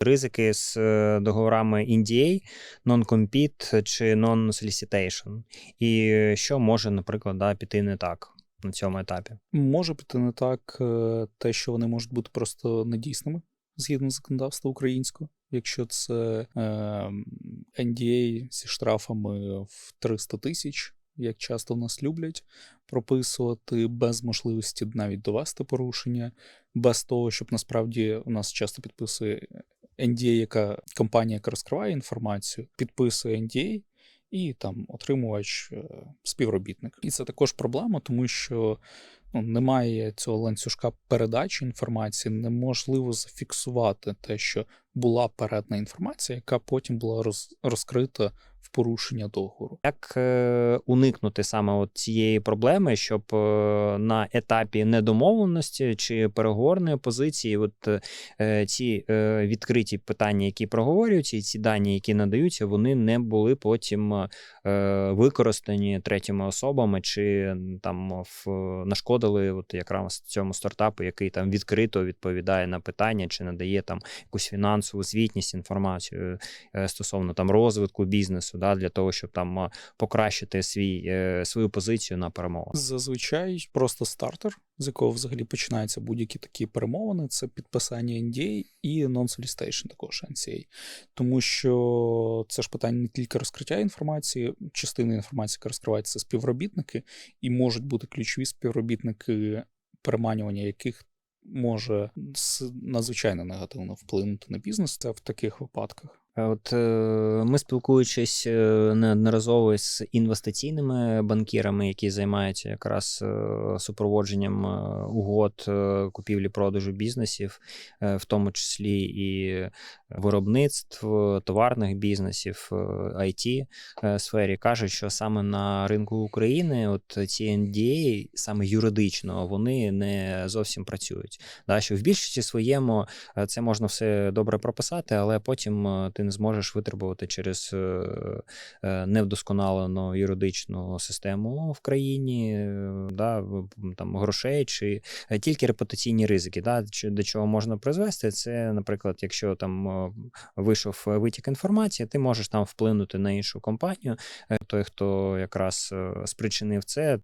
ризики з е, договорами NDA, non-compete чи non-solicitation. І що може, наприклад, да, піти не так на цьому етапі. Може піти не так е, те, що вони можуть бути просто недійсними згідно законодавства українського. Якщо це е, NDA зі штрафами в 300 тисяч, як часто в нас люблять прописувати, без можливості навіть довести порушення, без того, щоб насправді у нас часто підписує NDA, яка компанія, яка розкриває інформацію, підписує NDA, і там отримувач е, співробітник. І це також проблема, тому що ну, немає цього ланцюжка передачі інформації, неможливо зафіксувати те, що була передна інформація, яка потім була роз, розкрита в порушення договору. Як е, уникнути саме от цієї проблеми, щоб е, на етапі недомовленості чи переговорної позиції, от е, ці відкриті питання, які проговорюються, і ці дані, які надаються, вони не були потім використані третіми особами, чи там в, нашкодили от якраз цьому стартапу, який там відкрито відповідає на питання, чи надає там якусь фінансову звітність, інформацію стосовно там розвитку бізнесу, да, для того, щоб там покращити свій, е, свою позицію на перемовах. Зазвичай просто стартер, з якого взагалі починаються будь-які такі перемовини, це підписання NDA і non-solicitation також NCA. Тому що це ж питання не тільки розкриття інформації, частина інформації, яка розкривається, співробітники, і можуть бути ключові співробітники, переманювання яких може надзвичайно негативно вплинути на бізнес. Це в таких випадках. От е, ми спілкуючись е, неодноразово з інвестиційними банкірами, які займаються якраз е, супроводженням угод купівлі-продажу бізнесів, в тому числі і виробництв, товарних бізнесів, IT сфері, кажуть, що саме на ринку України от ці NDA, саме юридично, вони не зовсім працюють. Да, що в більшості своєму е, це можна все добре прописати, але потім е, ти не зможеш витребувати через е, е, невдосконалену юридичну систему в країні, е, да, там грошей чи тільки репутаційні ризики. Да, до чого можна призвести, це, наприклад, якщо там вийшов витік інформації, ти можеш там вплинути на іншу компанію. Той, хто якраз спричинив це,